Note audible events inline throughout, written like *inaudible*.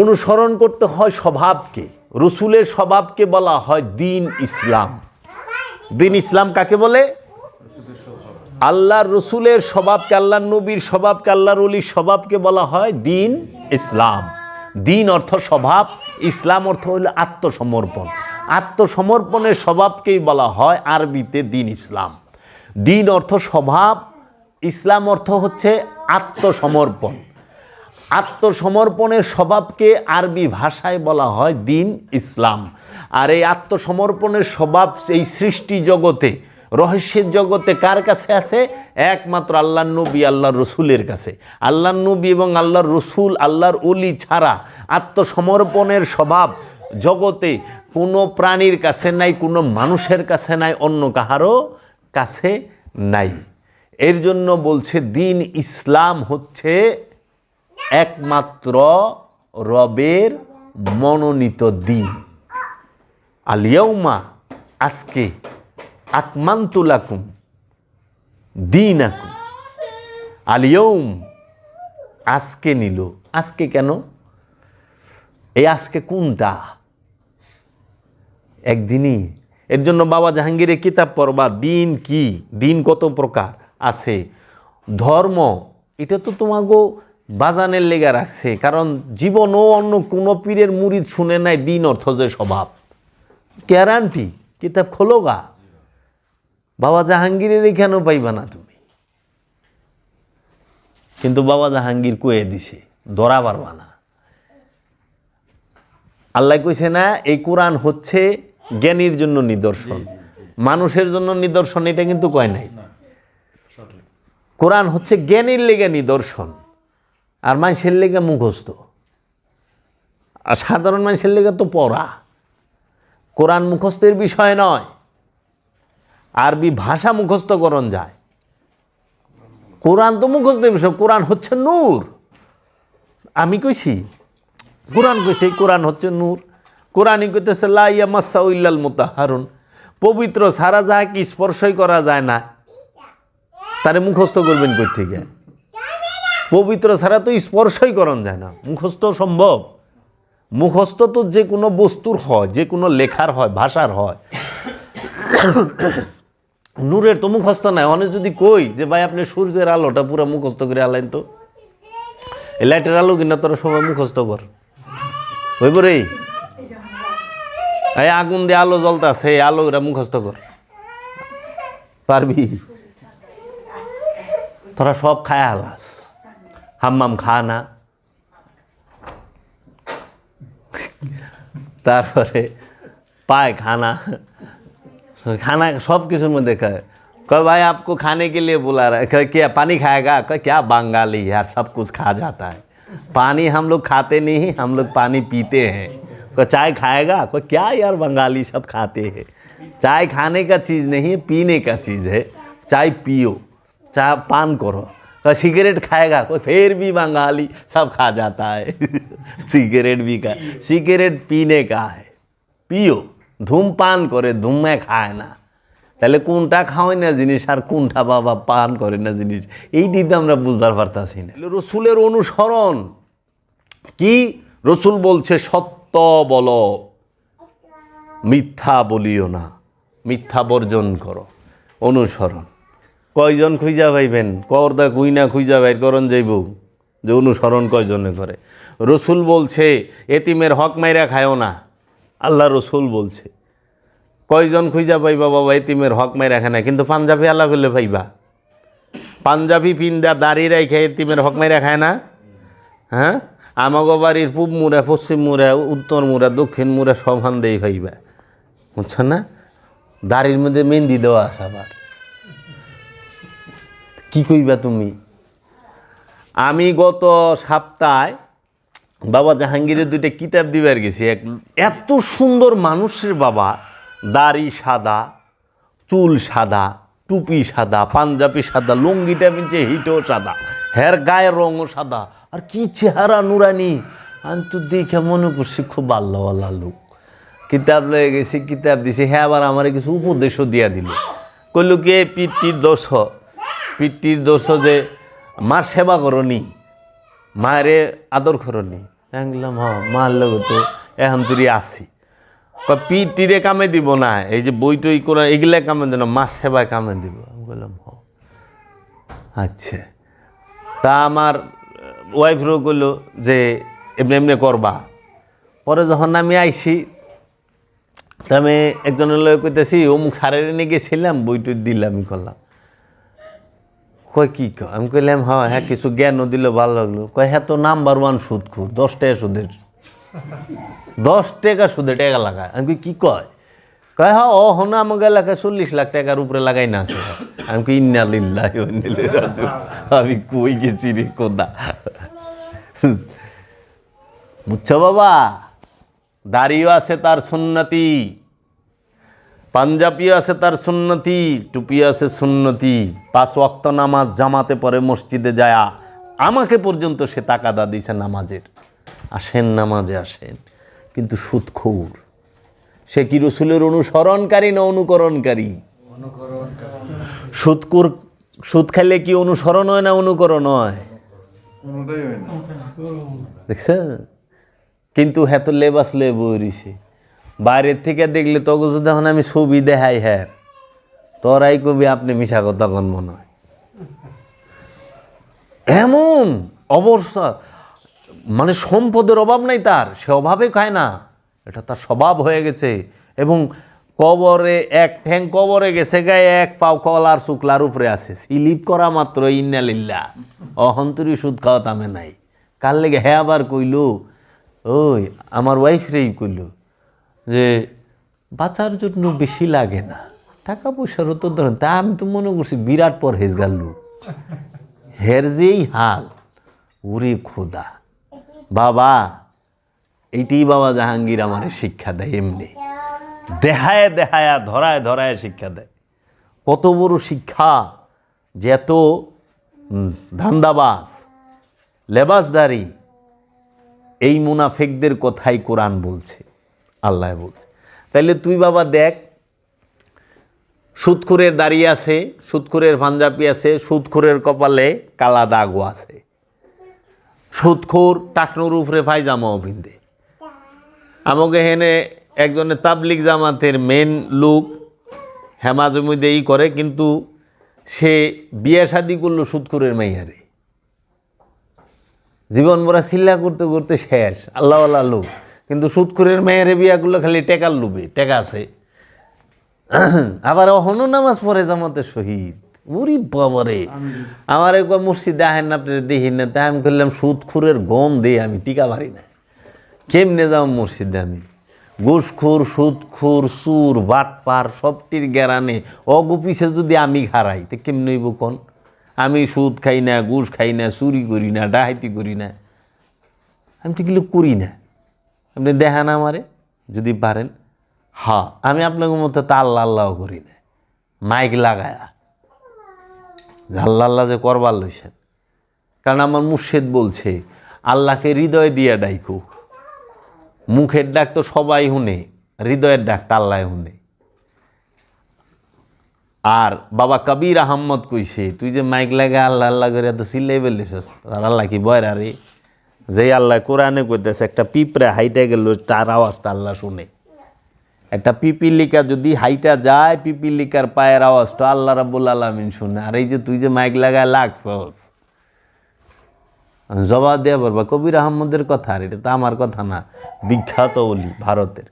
অনুসরণ করতে হয় স্বভাবকে। রসুলের স্বভাবকে বলা হয় দিন ইসলাম। দিন ইসলাম কাকে বলে? আল্লাহর রসুলের স্বভাবকে আল্লাহ নবীর স্বভাবকে, আল্লাহর অলির স্বভাবকে বলা হয় দিন ইসলাম। দিন অর্থ স্বভাব, ইসলাম অর্থ হলো আত্মসমর্পণ। আত্মসমর্পণের স্বভাবকেই বলা হয় আরবিতে দিন ইসলাম। দিন অর্থ স্বভাব, ইসলাম অর্থ হচ্ছে আত্মসমর্পণ। আত্মসমর্পণের স্বভাবকে আরবি ভাষায় বলা হয় দিন ইসলাম। আর এই আত্মসমর্পণের স্বভাব এই সৃষ্টি জগতে, রহস্যের জগতে কার কাছে আছে? একমাত্র আল্লাহ নবী, আল্লাহর রসুলের কাছে। আল্লাহ নবী এবং আল্লাহর রসুল, আল্লাহর অলি ছাড়া আত্মসমর্পণের স্বভাব জগতে কোনো প্রাণীর কাছে নাই, কোনো মানুষের কাছে নাই, অন্য কাহারও কাছে নাই। এর জন্য বলছে দিন ইসলাম হচ্ছে একমাত্র রবের মনোনীত দিন। আলিয়াউমা আজকে আকমান্তুলাকুম দিন আকুম আলিয়ৌম আজকে নিল। আজকে কেন? এই আজকে কোনটা? একদিনই। এর জন্য বাবা জাহাঙ্গীরের কিতাব পড়বা, দিন কি? দিন কত প্রকার আছে? ধর্ম, এটা তো তোমাগো বাজানের লেগে রাখছে কারণ জীবনও অন্য কোনো পীরের মুরিদ শুনে নাই দিন অর্থ যে স্বভাব। গ্যারান্টি কিতাব খোলো গা। বাবা জাহাঙ্গীরের এখানেও পাইবা না তুমি। কিন্তু বাবা জাহাঙ্গীর কয়ে দিছে ধরা পারবা না। আল্লাহ কইছে না এই কোরআন হচ্ছে জ্ঞানীর জন্য নিদর্শন। মানুষের জন্য নিদর্শন এটা কিন্তু কয় নাই। কোরআন হচ্ছে জ্ঞানীর লেগে নিদর্শন। আর মানুষের লেগে মুখস্থ। আর সাধারণ মানুষের লেগে তো পড়া। কোরআন মুখস্থের বিষয় নয়। আরবি ভাষা মুখস্থকরণ যায়। কোরআন তো মুখস্থের বিষয়, কোরআন হচ্ছে নূর। আমি কইছি, কোরআন কইছে, কোরআন হচ্ছে নূর। কোরআনই কইতেছে লাইয়া মাসা ইল্লাল মোতাহারুন। পবিত্র সারা যায় কি স্পর্শই করা যায় না। তারে মুখস্থ করবেন কই থেকে? পবিত্র ছাড়া তো স্পর্শই করণ যায় না। মুখস্থ সম্ভব। মুখস্থ তো যে কোনো বস্তুর হয়, যে কোনো লেখার হয়, ভাষার হয়। নূরের তো মুখস্থ নাই। অনেক যদি কই যে, ভাই, আপনি সূর্যের আলোটা পুরো মুখস্থ করে আলাইন তো। এই লাইটের আলো কিনা তোর সময় মুখস্থ কর। হইব রে। এই আগুন দিয়ে আলো জ্বলতাছে, এই আলো এরা মুখস্থ কর। পারবি? তোরা সব খায় আলাস। হাম্মাম খা না তারপরে পায় খানা खाना सब किस्म में देखा है कह भाई आपको खाने के लिए बुला रहा है कह क्या पानी खाएगा कह क्या बंगाली यार सब कुछ खा जाता है पानी हम लोग खाते नहीं हम लोग पानी पीते हैं कह चाय खाएगा कह क्या यार बंगाली सब खाते हैं चाय खाने का चीज़ नहीं है पीने का चीज़ है चाय पियो चाय पान करो कह सिगरेट खाएगा कोई फिर भी बंगाली सब खा जाता है *laughs* सिगरेट भी का सिगरेट पीने का है পিও ধূমপান করে ধুমে খায় না তাহলে কোনটা খাওয়াই না জিনিস আর কোনটা বাবা পান করে না জিনিস এইটি তো আমরা বুঝবার পারতাছি না রসুলের অনুসরণ কি রসুল বলছে সত্য বলো মিথ্যা বলিও না মিথ্যা বর্জন করো অনুসরণ কয়জন খুঁজা পাইবেন? কর্দা কুইনা খুঁজা বাইর করন যাইব। যে অনুসরণ কয়জনে করে। রসুল বলছে, এতিমের হক মাইরা খায়ও না। আল্লাহ রসুল বলছে, কয়জন খুঁজা পাইবা বাবা, এতিমের হক মাইরা খায় না। কিন্তু পাঞ্জাবি আল্লাহ করলে পাইবা। পাঞ্জাবি পিন্দা দাড়ি রেখে এতিমের হক মাইরা খায় না? হ্যাঁ? আমাগো বাড়ির পূব মুড়া, পশ্চিম মুড়া, উত্তর মুড়া, দক্ষিণ মুড়া সমান দেই পাইবা। বুঝছ না? দাড়ির মধ্যে মেহেন্দি দেওয়া আছে আবার। কি কইবা তুমি? আমি গত সপ্তাহে বাবা জাহাঙ্গীরের দুইটা কিতাব দিবার গেছি। এক, এত সুন্দর মানুষের বাবা, দাড়ি সাদা, চুল সাদা, টুপি সাদা, পাঞ্জাবি সাদা, লুঙ্গিটা পিনছে হিটও সাদা, হের গায়ের রঙও সাদা, আর কি চেহারা নুরানি। আমি তো দেখে মনে করছি খুব আল্লাহ আল্লাহ লোক। কিতাব লয়ে গেছি, কিতাব দিছি হ্যাঁ আবার আমার কিছু উপদেশও দিয়া দিল। কইল কি, এই পিতৃর দোষ পিতৃর দোষ যে মার সেবা করনি, মায়েরে আদর করনি। বললাম, হ মারলে তো এখন তুই আসি কয় পি কামে দিব না, এই যে বই টই করে, এগুলা কামে দিব না মাস সেবায় কামে দিব। বললাম, হ আচ্ছা। তা আমার ওয়াইফরও করল যে, এমনি এমনি করবা। পরে যখন আমি আইছি, তা আমি একজনের লয়ে কইতেছি, অমুক সারের নিয়ে গেছিলাম, বই টই দিলাম আমি করলাম। কয় কি কয়? আমি কইলাম হ্যাঁ হ্যাঁ কিছু জ্ঞানও দিলে ভালো লাগল। কয় হ্যাঁ তো নাম্বার ওয়ান সুদ খুর দশ টাকা সুদের। দশ টাকা সুদে টাকা লাগায়। আমি কই, কি কয়? কয় হ্যাঁ ও হনা আমাকে এলাকায় চল্লিশ লাখ টাকার উপরে লাগাই না আছে। আমি কি ইন্না লিল্লাহ আমি কই গেছি রে কোদা? বুঝছ বাবা? দাড়িও আছে তার সুন্নতি। পাঞ্জাবিও আছে তার সুন্নতি টুপি আছে সুন্নতি। পাঁচ ওয়াক্ত নামাজ জামাতে পরে মসজিদে যায় আমাকে পর্যন্ত সে তাকাদা দিছে নামাজের। আসেন নামাজে আসেন। কিন্তু সুদখৌর সে কি রসুলের অনুসরণকারী না অনুকরণকারী? সুদকুর সুদ খাইলে কি অনুসরণ হয় না অনুকরণ হয়? দেখছেন? কিন্তু হ্যাঁ তো লেবাস লে বইরিছে বাইরের থেকে দেখলে তখন যদি এখন আমি ছবি দেখাই হ্যাঁ তোরাই কবি, আপনি মিশা কথা কন মনে হয়। এমন অবস্থা মানে সম্পদের অভাব নাই তার, সে অভাবে খায় না। এটা তার স্বভাব হয়ে গেছে এবং কবরে এক ঠ্যাং কবরে গেছে, গায়ে এক পাও কলার শুক্লার উপরে আছে। স্লিপ করা মাত্র ইন্নালিল্লা অহন্তরি সুদ খাওয়া তামে নাই। কার লেগে হ্যাঁ আবার কইল? ওই, আমার ওয়াইফ রেই কইল। যে বাঁচার জন্য বেশি লাগে না। টাকা পয়সার তো ধরেন তা আমি তো মনে করছি বিরাট পর হেজ গাল্লু হের যেই হাল ওরে খোদা। বাবা এইটাই বাবা জাহাঙ্গীর আমার শিক্ষা দেয় এমনি। দেহায় দেহায়া ধরায় ধরায় শিক্ষা দেয়। কত বড় শিক্ষা যে এত উম, ধান্দাবাজ লেবাসদারি এই মুনাফেকদের কথাই কোরআন বলছে। আল্লাহ বলছে। তাইলে তুই বাবা দেখ সুদখুরের দাঁড়িয়ে আছে সুদখুরের পাঞ্জাবি আছে সুদখুরের কপালে কালা দাগও আছে। সুদখোর টাকনোর উপরে পায়জামাও পিনতে আমাকে হেনে একজনের তাবলিক জামাতের মেন লুক হেমাজমিদে ই করে, কিন্তু সে বিয়ে শাদি করল সুদখুরের মাইয়ারে। জীবন ভরা চিল্লা করতে করতে শেষ আল্লাহ আল্লাহ লোক। কিন্তু সুদখুরের মেয়েরে বিয়াগুলো খালি টেকার লুবে, টেকা আছে। আবার অহন নামাজ পড়ে জামাতে শহীদ। উরি বাবারে। আমার একবার মসজিদে আহেন আপনি দেখি না, তাই আমি করলাম সুদখুরের গম দিয়ে আমি টিকা পারি না। কেমনে যাও মসজিদে আমি? ঘুষখোর সুদখোর সুর, বাটপার, সবটির গেরানে অগুপিসে যদি আমি হারাই, তো কেমনে হইব কোন? আমি সুদ খাই না, ঘুষ খাই না, চুরি করি না ডাহাইতি করি না। আমি তো করি না। আপনি দেখান আমারে যদি পারেন। হ্যাঁ। আমি আপনাকে মতো তা আল্লাহ আল্লাহ করি না। মাইক লাগায়া। আল্লাহ আল্লাহ যে করবার লইছেন। কারণ আমার মুর্শেদ বলছে আল্লাহকে হৃদয় দিয়ে ডাইকো। মুখের ডাক তো সবাই শুনে হৃদয়ের ডাকটা আল্লাহ শুনে। আর বাবা কবির আহম্মদ কইছে তুই যে মাইক লাগে আল্লাহ আল্লাহ করে তো সিলাই বেলিস আর আল্লাহ কি বয়রা রে? যেই আল্লাহ কোরআনে কইতেছে, একটা পিঁপড়ে হাইটে গেল, তার আওয়াজটা আল্লাহ শুনে। একটা পিপিলিকা যদি হাইটা যায়, পিপিলিকার পায়ের আওয়াজটা আল্লাহ রাব্বুল আলামিন শুনে। আর এই যে তুই যে মাইক লাগায় লাগছস, জবাব দেওয়া বলবা, কবির আহম্মদের কথা? আর এটা তো আমার কথা না, বিখ্যাত অলি ভারতের।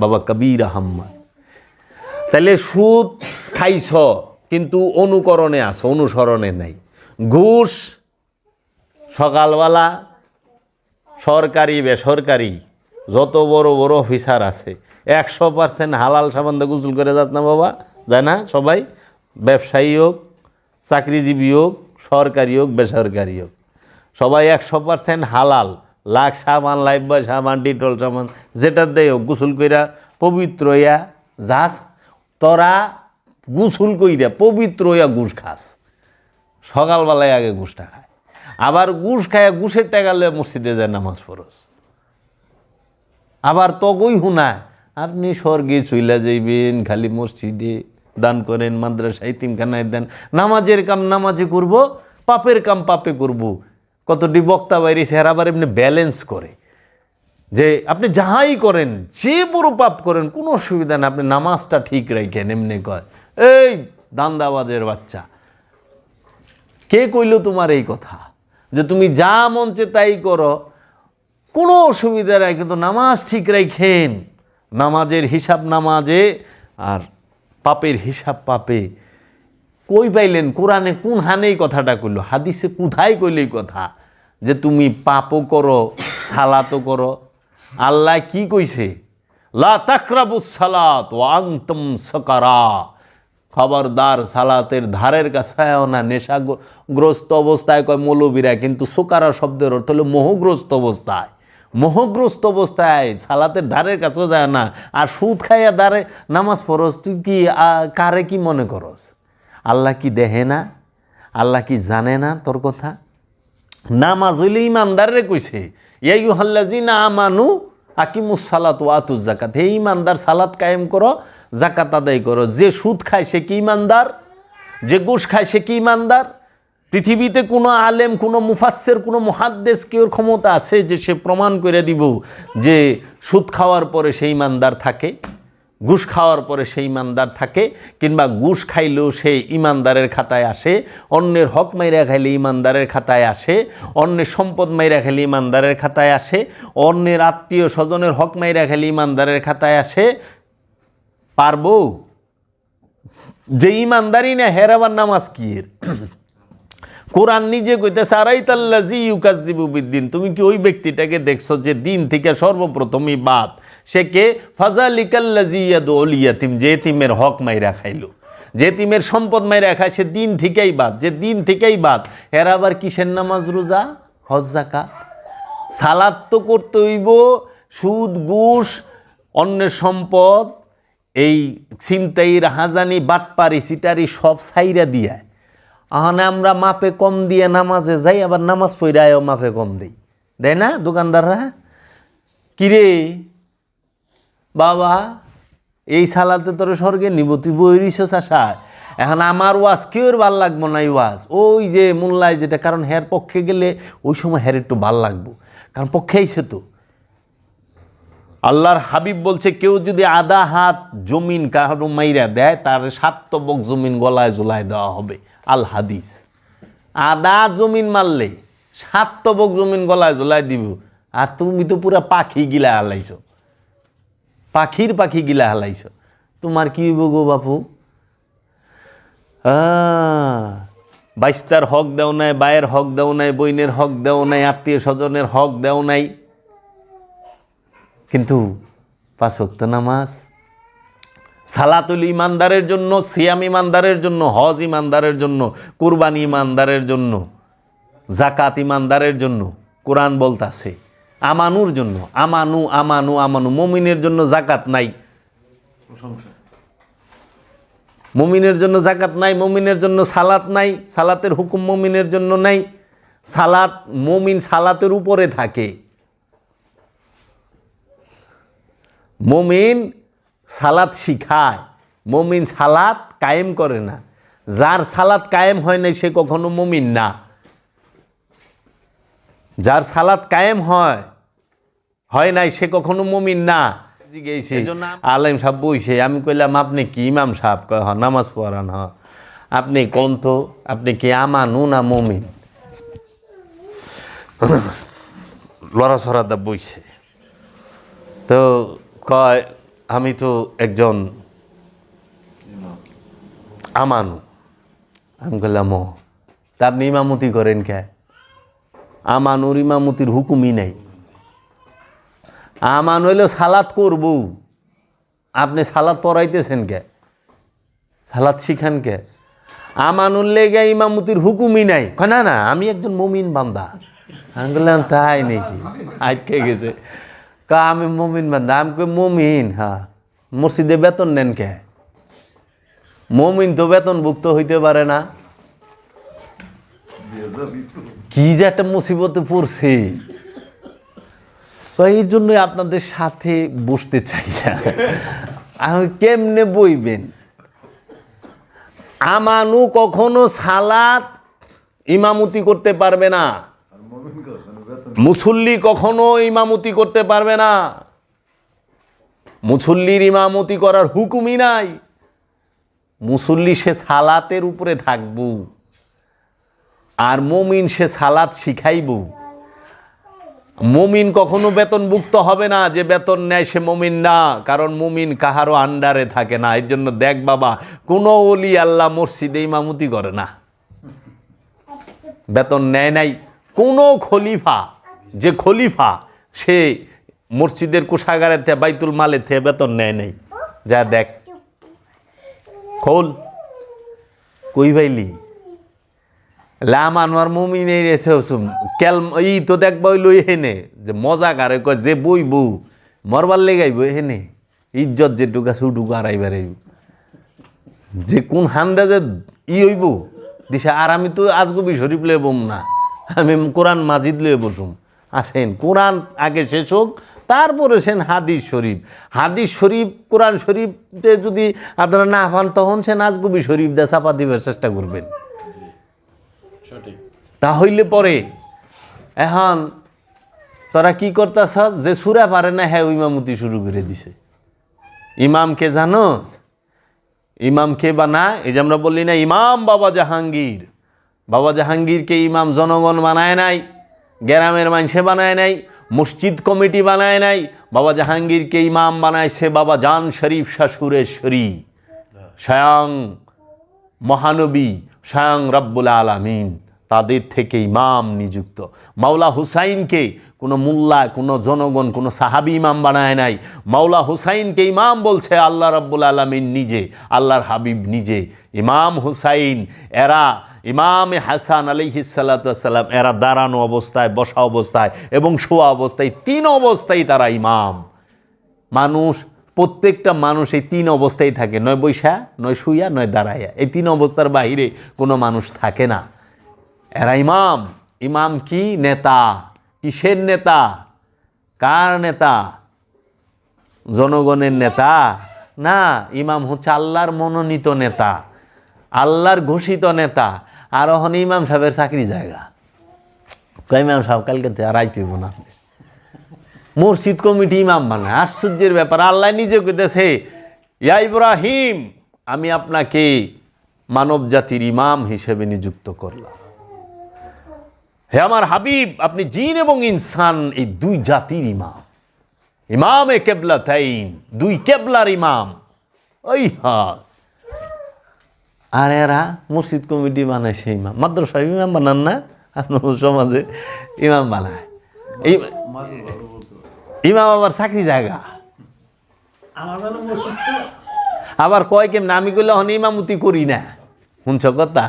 বাবা কবির আহম্মদ। তাহলে সুদ খাইছ, কিন্তু অনুকরণে আছো, অনুসরণে নাই। ঘুষ সকালবেলা সরকারি, বেসরকারি, যত বড় বড় অফিসার আছে, একশো পার্সেন্ট হালাল সাবান্ধে গোসল করে যাস না বাবা? যায় না সবাই? ব্যবসায়ী হোক, চাকরিজীবী হোক, সরকারি হোক, বেসরকারি হোক। সবাই একশো পার্সেন্ট হালাল, লাখ সাবান লাইফ বয় সাবান ডিটল সাবান যেটা দেয় হোক, গোসল কইরা পবিত্র ইয়া যাস। তোরা গোসল কইরা পবিত্র হইয়া ঘুষ খাস। সকালবেলায় আগে ঘুষটা খায়। আবার ঘুষ খায় ঘুষের টাকা লয়ে মসজিদে যায় নামাজ পড়স আবার তগই হুনায় আপনি স্বর্গে চইলা যাইবেন, খালি মসজিদে দান করেন, মাদ্রাসায় তিনখানায় দেন। নামাজের কাম নামাজে করব, পাপের কাম পাপে করব। কতটি বক্তা বাইরে সে আবার এমনি ব্যালেন্স করে। যে আপনি যাহাই করেন, যে বড় পাপ করেন, কোনো অসুবিধা নেই, আপনি নামাজটা ঠিক রাখেন এমনি কয়। এই দান্দাবাজের বাচ্চা, কে কইল তোমার এই কথা? যে তুমি যা মঞ্চে তাই করো। কোনো অসুবিধা নাই, কিন্তু নামাজ ঠিক রাখেন নামাজের হিসাব নামাজে আর পাপের হিসাব পাপে। কই পাইলেন? কোরআনে কোন হানেই কথাটা কইল? হাদিসে কোথায় কইল এই কথা? যে তুমি পাপও করো, সালাতও করো। আল্লাহ কি কইছে? লা তাকরাবুস সালাত ওয়াংতম সকারা। খবরদার সালাতের ধারের কাছেও না, নেশাগ্রস্ত অবস্থায় কয় মৌলবীরা, কিন্তু সুকারা শব্দের অর্থ হলো মোহগ্রস্ত অবস্থায়। মোহগ্রস্ত অবস্থায় সালাতের ধারের কাছেও যায় না। আর সুদ খাইয়া দ্বারে নামাজ পড়স তুই কি কারে কি মনে করস? আল্লাহ কি দেহে না? আল্লাহ কি জানে না তোর কথা? নামাজ হইলে ইমানদারে কইছে ইয়াই হাল্লাজিনা আমানু আকিমুস সালাত ওয়াতুজ জাকাত হে ইমানদার, সালাত কায়েম করো জাকাত আদায় করো। যে সুদ খায় সে কি ইমানদার? যে ঘুষ খায় সে কি ইমানদার? পৃথিবীতে কোনো আলেম, কোনো মুফাসসের, কোনো মহাদ্দেশ কেউ ক্ষমতা আছে যে সে প্রমাণ করে দিব যে সুদ খাওয়ার পরে সেই ইমানদার থাকে, ঘুষ খাওয়ার পরে সেই ইমানদার থাকে, কিংবা ঘুষ খাইলেও সে ইমানদারের খাতায় আসে, অন্যের হক মাইরা খাইলে ইমানদারের খাতায় আসে, অন্যের সম্পদ মাইরা খাইলে ইমানদারের খাতায় আসে, অন্যের আত্মীয় স্বজনের হক মাইরা খাইলে ইমানদারের খাতায় আসে পারব? যে ইমানদারি না, হেরাবার নামাজ কি এর? কোরআন নিজে কইতেছে আরাই তাল্লাজি ইউকাজিবু বিদ্দিন। তুমি কি ওই ব্যক্তিটাকে দেখছ যে দিন থেকে সর্বপ্রথমই বাদ? সে কে? ফাজালিকাল্লাজি ইয়াতিম। যে তিমের হক মাইরা খাইলো। যে তিমের সম্পদ মাইরা খায়, সে দিন থেকেই বাদ। যে দিন থেকেই বাদ এর আবার কিসের নামাজ রোজা? হজ সালাদ তো করতে হইব, সুদ, ঘুষ, অন্যের সম্পদ এই ছিনতাই রাহাজানি বাটপারি সিটারি সব সাইরা দিয়া। আহানে আমরা মাপে কম দিয়ে নামাজে যাই, আবার নামাজ পড়ায়ও মাপে কম দেই। দেয় না, দোকানদাররা? কিরে? বাবা, এই সালাতে তোর স্বর্গে নিব তুই বইরিস এখন আমার ওয়াজ কেউর ভালো লাগবো না এই ওয়াজ। ওই যে মোল্লায় যেটা, কারণ হের পক্ষে গেলে ওই সময় হের একটু ভালো লাগবো। কারণ পক্ষে আইছে তো। আল্লাহর হাবিব বলছে, কেউ যদি আধা হাত জমিন কারও মাইরা দেয়, তার সাতবক জমিন গলায় জোলায় দেওয়া হবে। আল হাদিস। আধা জমিন মারলে সাতবক জমিন গলায় জোলায় দিব। আর তুমি তো পুরা পাখি গিলা হালাইছ। পাখির পাখি গিলা হালাইছ। তোমার কি হইব গো বাপু? বাইস্তার হক দেও নাই বায়ের হক দেও নাই বইনের হক দেও নাই, আত্মীয় স্বজনের হক দেও নাই। কিন্তু পাঁচ ওয়াক্ত নামাজ, সালাতুল ইমানদারের জন্য, সিয়াম ইমানদারের জন্য, হজ ইমানদারের জন্য, কুরবানি ইমানদারের জন্য জাকাত ইমানদারের জন্য, কোরআন বলতাছে, আমানুর জন্য, আমানু আমানু আমানু, মমিনের জন্য জাকাত নাই। মমিনের জন্য জাকাত নাই, মমিনের জন্য সালাত নাই, সালাতের হুকুম মমিনের জন্য নাই, সালাত মমিন সালাতের উপরে থাকে। মমিন সালাত শিখায় মমিন সালাত কায়েম করে না। যার সালাত কায়েম হয় নাই সে কখনো মমিন না। যার সালাত কায়েম হয় হয় নাই সে কখনো মমিন না। আলেম সাহেব বইছে আমি কইলাম আপনি কি ইমাম সাহেব? কয় হ নামাজ পড়ান হ আপনি কোন তো আপনি কি আমানু না মমিন? লড়াছড়া দা বইছে। তো কয়, আমি তো একজন আমানু। আমি বললাম ও তা আপনি ইমামতি করেন কে? আমানুর ইমামতির হুকুমই নাই। আমান হইল সালাত করব। আপনি সালাত পড়াইতেছেন কে? সালাত শিখান কে? আমানুর লেগে ইমামতির হুকুমই নাই। না না, আমি একজন মমিন বান্দা। আমি বললাম তাই নাকি? আটকে গেছে। কা আমি মমিন বান্দা আমি কই মমিন হ্যাঁ মসজিদে বেতন নেন কে? মমিন তো বেতনভুক্ত হইতে পারে না। কি যে একটা মুসিবতে পড়ছে। তো এই জন্যই আপনাদের সাথে বসতে চাই না। আমি কেমনে বইবেন? আমানু কখনো সালাত ইমামতি করতে পারবে না। মুসল্লি কখনো ইমামতি করতে পারবে না। মুসল্লির ইমামতি করার হুকুমই নাই। মুসল্লি সে সালাতের উপরে থাকব। আর মমিন সে সালাত শিখাইব। মমিন কখনো বেতনভুক্ত হবে না, যে বেতন নেয় সে মমিন না, কারণ মমিন কাহারও আন্ডারে থাকে না। এর জন্য দেখ বাবা, কোনো অলি আল্লাহ মসজিদে ইমামতি করে না। বেতন নেয় নাই। কোনো খলিফা, যে খলিফা, সে মসজিদের কোষাগারের থেকে বাইতুল থেকে বেতন নেয় নাই। যা দেখ। খোল। কই ভাইলি? লাম আনোয়ার রেছে কেল ই তো দেখবা লই হেনে যে মজা কারে কয়, যে বই বউ, মরবার লেগাইব হেনে ইজ্জত যেটুকু আছে ওটুকু আড়াইবার যে কোন হান্দা যে ই হইব, দিশা আর আমি তো আজগবি শরীফ লয়ে বম না। আমি কোরআন মাজিদ লয়ে বসুম। আসেন কোরআন আগে শেষ হোক তারপরে সেন হাদিস শরীফ। হাদিস শরীফ কোরআন শরীফে যদি আপনারা না পান তখন সে নাজগুবি শরীফ দিয়ে চাপা দিবার চেষ্টা করবেন। তা হইলে পরে এখন তোরা কি করতেছ? যে সুরা পারে না হ্যাঁ ইমামতি শুরু করে দিছে। ইমামকে জানো ইমাম কে বানায়? এই যে আমরা বললি না ইমাম বাবা জাহাঙ্গীর। বাবা জাহাঙ্গীরকে ইমাম জনগণ বানায় নাই, গ্রামের মানুষে বানায় নাই, মসজিদ কমিটি বানায় নাই, বাবা জাহাঙ্গীরকে ইমাম বানাইছে বাবা জান শরীফ শাশুরেশ্বরী স্বয়ং মহানবী, স্বয়ং রব্বুল আলামিন, তাদের থেকে ইমাম নিযুক্ত। মাওলা হুসাইনকে কোনো মোল্লা, কোনো জনগণ, কোনো সাহাবি ইমাম বানায় নাই। মাওলা হুসাইনকে ইমাম বলছে, আল্লাহ রব্বুল আলমিন নিজে, আল্লাহর হাবিব নিজে। ইমাম হুসাইন, এরা ইমাম হাসান আলিহিসাল্লাম এরা দাঁড়ানো অবস্থায়, বসা অবস্থায় এবং শোয়া অবস্থায়, তিন অবস্থায় তারা ইমাম। মানুষ, প্রত্যেকটা মানুষ এই তিন অবস্থায় থাকে। নয় বৈশা, নয় শুইয়া, নয় দাঁড়াইয়া। এই তিন অবস্থার বাহিরে কোনো মানুষ থাকে না। এরা ইমাম। ইমাম কি নেতা? কিসের নেতা? কার নেতা? জনগণের নেতা? না, ইমাম হচ্ছে আল্লাহর মনোনীত নেতা। আল্লাহর ঘোষিত নেতা, আর ওখানে ইমাম সাহেবের চাকরি জায়গা। ইমাম সাহেব, কালকে আর আইতে না আপনি। মসজিদ কমিটি ইমাম বানায়। আশ্চর্যের ব্যাপার, আল্লাহ নিজে কইতেছে, ইয়া ইব্রাহিম, আমি আপনাকে মানব জাতির ইমাম হিসেবে নিযুক্ত করলাম। হে আমার হাবিব, আপনি জিন এবং ইনসান, এই দুই জাতির ইমাম। ইমাম এ কেবলা তাইন দুই কেবলার ইমাম। ওই হা আর এরা মসজিদ কমিটি বানাইছে ইমাম। মাদ্রাসার ইমাম বানান না আপনার সমাজে ইমাম বানায়। ইমাম আবার চাকরি জায়গা। আবার কয় কেমন? আমি করলে হন ইমামতি করি না। শুনছ কথা?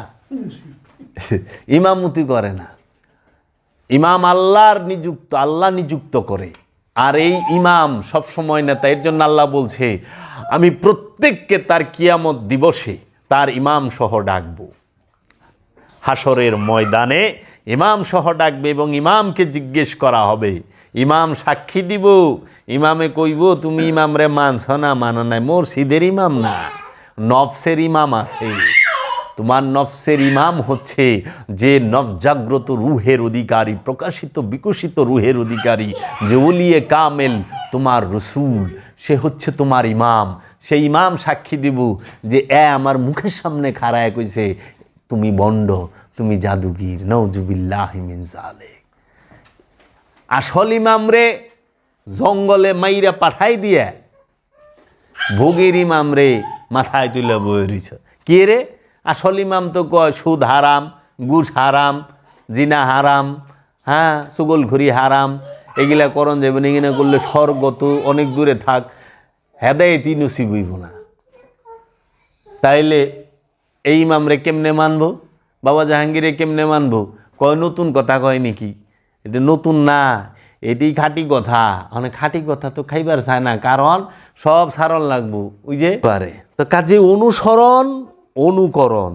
ইমামতি করে না। ইমাম আল্লাহর নিযুক্ত, আল্লাহ নিযুক্ত করে। আর এই ইমাম সব সময় নেতা, এর জন্য আল্লাহ বলছে, আমি প্রত্যেককে তার কিয়ামত দিবসে তার ইমাম সহ ডাকবো। হাসরের ময়দানে ইমাম সহ ডাকবে এবং ইমামকে জিজ্ঞেস করা হবে। ইমাম সাক্ষী দিব, ইমামে কইব, তুমি ইমামরে মানছ না, মানো নাই, মোর সিদের ইমাম না, নফসের ইমাম আছে। তোমার নফসের ইমাম হচ্ছে যে নবজাগ্রত রুহের অধিকারী, প্রকাশিত, বিকশিত রুহের অধিকারী, যে ওলিয়ে কামেল তোমার রসুল। সে হচ্ছে তোমার ইমাম। সেই ইমাম সাক্ষী দিব যে, এ, আমার মুখের সামনে খাড়ায় কইছে, তুমি বন্ড, তুমি জাদুগির নৌজুবিল্লাহ আসল ইমামরে জঙ্গলে মাইরা পাঠাই দিয়ে, ভোগের ইমাম রে মাথায় তুলে বয়ে রইছ। কে রে? আসল ইমাম তো কয়, সুদ হারাম গুস হারাম, জিনা হারাম হ্যাঁ সুগলঘুরি হারাম, এগুলা করণ যাবে এগুলো করলে স্বর্গ তো অনেক দূরে থাক। হেদায়তই নসিব হইব না। তাইলে এই ইমামরে কেমনে মানব? বাবা জাহাঙ্গীরে কেমনে মানব? কয়, নতুন কথা কয় নাকি? এটা নতুন না, এটি খাঁটি কথা। অনেক খাঁটি কথা তো খাইবার চায় না, কারণ সব সারণ লাগবো, ওই যে পারে। তো কাজে অনুসরণ, অনুকরণ।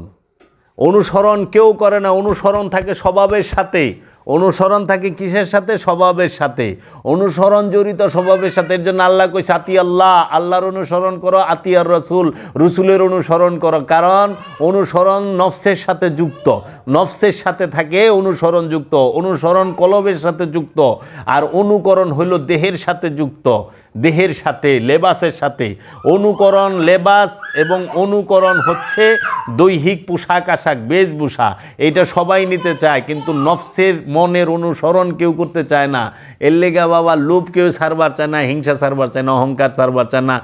অনুসরণ কেউ করে না, অনুসরণ থাকে স্বভাবের সাথে। অনুসরণ থাকে কিসের সাথে? স্বভাবের সাথে। অনুসরণ জড়িত স্বভাবের সাথে। এর জন্য আল্লাহ কইছে, আতি আল্লাহ। আল্লাহর অনুসরণ করো আতিয়ার রসুল। রসুলের অনুসরণ করো। কারণ অনুসরণ নফসের সাথে যুক্ত। নফসের সাথে থাকে অনুসরণ যুক্ত। অনুসরণ কলবের সাথে যুক্ত। আর অনুকরণ হইল দেহের সাথে যুক্ত। দেহের সাথে, লেবাসের সাথে। অনুকরণ লেবাস এবং অনুকরণ হচ্ছে দৈহিক পোশাক আশাক, বেশভূষা। এটা সবাই নিতে চায়, কিন্তু নফসের মনের অনুসরণ কেউ করতে চায় না। এর লেগা বাবা লোভ কেউ সারবার চায় না, হিংসা ছাড়বার চায় না, অহংকার সারবার চায় না,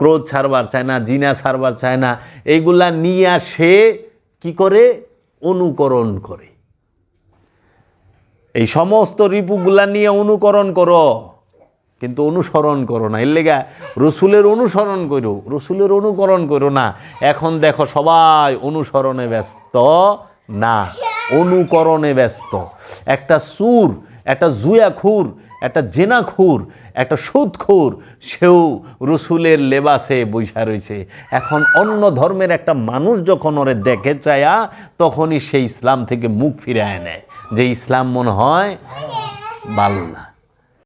ক্রোধ ছাড়বার চায় না, জিনা সারবার চায় না। এইগুলা নিয়ে সে কি করে? অনুকরণ করে। এই সমস্ত রিপুগুলা নিয়ে অনুকরণ করো, কিন্তু অনুসরণ করো না। এর লেগা রসুলের অনুসরণ করো, রসুলের অনুকরণ করো না। এখন দেখো সবাই অনুসরণে ব্যস্ত না। অনুকরণে ব্যস্ত। একটা সুর, একটা জুয়াখুর, একটা জেনাখুর, একটা সুদখুর, সেও রসুলের লেবাসে বৈশা রয়েছে এখন অন্য ধর্মের একটা মানুষ যখন ওরে দেখে চায়া, তখনই সেই ইসলাম থেকে মুখ ফিরে নেয়। যে ইসলাম মনে হয় ভালো না।